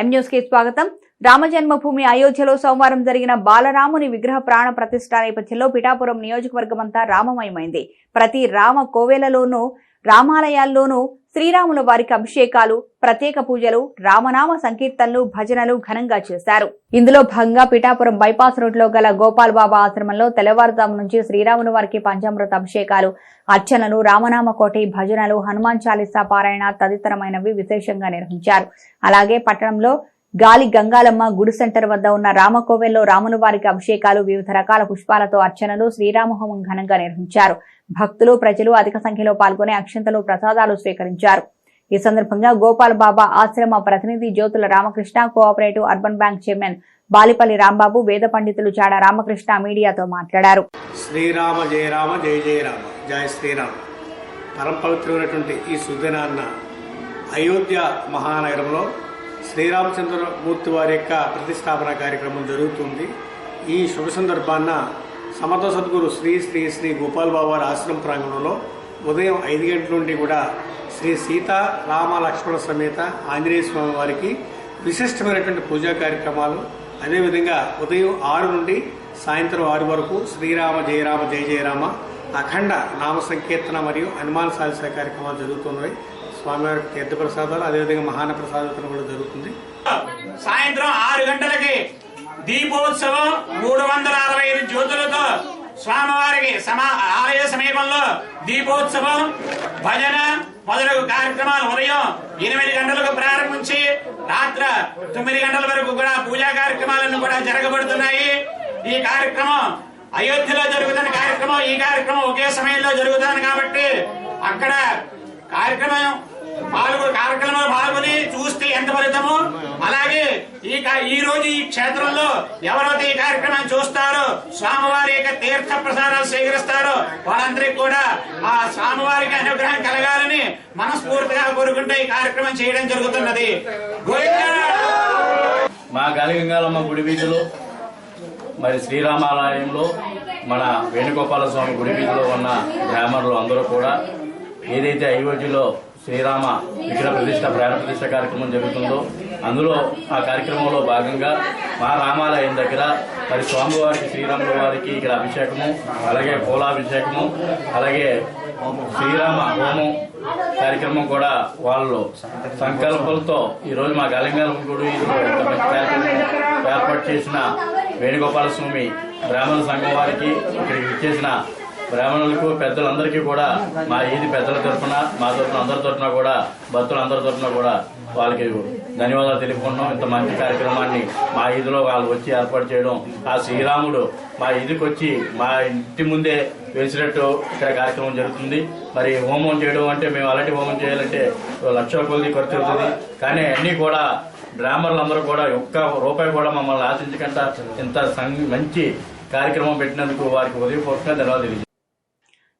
ఎం న్యూస్కి స్వాగతం. రామజన్మభూమి అయోధ్యలో సోమవారం జరిగిన బాలరాముని విగ్రహ ప్రాణ ప్రతిష్ట నేపథ్యంలో పిఠాపురం నియోజకవర్గమంతా రామమయమైంది. ప్రతి రామ కోవెలలోనూ రామాలయాల్లోనూ శ్రీరాముల వారికి అభిషేకాలు ప్రత్యేక పూజలు రామనామ సంకీర్తనలు భజనలు ఘనంగా చేశారు. ఇందులో భాగంగా పిఠాపురం బైపాస్ రోడ్లో గల గోపాల్ బాబా ఆశ్రమంలో తెల్లవారుజాము నుంచి శ్రీరాముల వారికి పంచామృత అభిషేకాలు అర్చనలు రామనామ కోటి భజనలు హనుమాన్ చాలీసా పారాయణ తదితరమైనవి విశేషంగా నిర్వహించారు. అలాగే పట్టణంలో గాలి గంగాలమ్మ గుడి సెంటర్ వద్ద ఉన్న రామకోవెల్లో రాముల వారికి అభిషేకాలు వివిధ రకాల పుష్పాలతో అర్చనలు శ్రీరామహోమం ఘనంగా నిర్వహించారు. భక్తులు ప్రజలు అధిక సంఖ్యలో పాల్గొని అక్షంతలు ప్రసాదాలు స్వీకరించారు. ఈ సందర్భంగా గోపాల్ బాబా ఆశ్రమ ప్రతినిధి Jyothula Ramakrishna cooperative urban bank chairman Balipalli Rambabu వేద పండితులు చాడ రామకృష్ణ మీడియాతో మాట్లాడారు. శ్రీరామ జయ రామ జయ జయ రామ జయ శ్రీరామ్. పరమ పవిత్రమైనటువంటి ఈ సుదినాన్న అయోధ్య మహానగరంలో శ్రీరామచంద్రమూర్తి వారి యొక్క ప్రతిష్టాపన కార్యక్రమం జరుగుతుంది. ఈ శుభ సందర్భాన్న సమత సద్గురు శ్రీ శ్రీ శ్రీ గోపాల్ బాబు ఆశ్రమ ప్రాంగణంలో ఉదయం ఐదు గంటల నుండి కూడా శ్రీ సీత రామ లక్ష్మణ సమేత ఆంజనేయ స్వామి వారికి విశిష్టమైనటువంటి పూజా కార్యక్రమాలు. అదేవిధంగా ఉదయం ఆరు నుండి సాయంత్రం ఆరు వరకు శ్రీరామ జయరామ జయ జయరామ అఖండ నామ సంకీర్తన మరియు హనుమాన్ సాధిస కార్యక్రమాలు జరుగుతున్నాయి. స్వామివారికి తీర్థప్రసాదాలు అదేవిధంగా మహాన ప్రసాదం కూడా జరుగుతుంది. సాయంత్రం ఆరు గంటలకి దీపోత్సవం మూడు వందల అరవై ఐదు జ్యోతులతో స్వామివారికి సమా ఆలయ సమీపంలో దీపోత్సవం భజన మొదలగు కార్యక్రమాలు ఉదయం ఎనిమిది గంటలకు ప్రారంభించి రాత్రి తొమ్మిది గంటల వరకు కూడా పూజా కార్యక్రమాలను కూడా జరగబడుతున్నాయి. ఈ కార్యక్రమం అయోధ్యలో జరుగుతున్న కార్యక్రమం ఈ కార్యక్రమం ఒకే సమయంలో జరుగుతుంది కాబట్టి అక్కడ కార్యక్రమం పాల్గొ కార్యక్రమంలో పాల్గొని చూస్తే ఎంత ఫలితమో? అలాగే ఈ ఈ రోజు ఈ క్షేత్రంలో ఎవరైతే ఈ కార్యక్రమాన్ని చూస్తారో స్వామివారి యొక్క తీర్థ ప్రసారాలు స్వీకరిస్తారో వారందరికి కూడా ఆ స్వామివారికి అనుగ్రహం కలగాలని మనస్ఫూర్తిగా కోరుకుంటే ఈ కార్యక్రమం చేయడం జరుగుతున్నది. మా గాలిగంగాలమ్మ గుడి వీధిలో మరి శ్రీరామాలయంలో మన వేణుగోపాల స్వామి గుడి వీధిలో ఉన్న గ్రామర్లు అందరూ కూడా ఏదైతే అయోధ్యలో శ్రీరామ విగ్రహ ప్రతిష్ట ప్రాణ ప్రతిష్ట కార్యక్రమం జరుగుతుందో అందులో ఆ కార్యక్రమంలో భాగంగా మా రామాలయం దగ్గర మరి స్వామివారికి శ్రీరాముల వారికి ఇక్కడ అభిషేకము అలాగే పూలాభిషేకము అలాగే శ్రీరామ హోమం కార్యక్రమం కూడా వాళ్ళు సంకల్పంతో ఈరోజు మా గలంగాల గుడి ఏర్పాటు చేసిన వేణుగోపాల స్వామి బ్రాహ్మణ సంఘం వారికి ఇక్కడికి ఇచ్చేసిన బ్రాహ్మణులకు పెద్దలందరికీ కూడా మా ఈది పెద్దల తరఫున మా తరఫున అందరి తరఫున కూడా భక్తులు అందరి తరఫున కూడా వాళ్ళకి ధన్యవాదాలు తెలుపుకున్నాం ఇంత మంచి కార్యక్రమాన్ని మా ఈదిలో వాళ్ళు వచ్చి ఏర్పాటు చేయడం. ఆ శ్రీరాముడు మా ఈదికి వచ్చి మా ఇంటి ముందే వేసినట్టు ఇక్కడ కార్యక్రమం జరుగుతుంది. మరి హోమం చేయడం అంటే మేము అలాంటి హోమం చేయాలంటే లక్షల కొద్ది ఖర్చు అవుతుంది. కానీ అన్నీ కూడా డ్రామర్లందరూ కూడా ఒక్క రూపాయి కూడా మమ్మల్ని ఆశించకుండా ఇంత సం- మంచి కార్యక్రమం పెట్టినందుకు వారికి ఉదయపూర్వకంగా ధన్యవాదాలు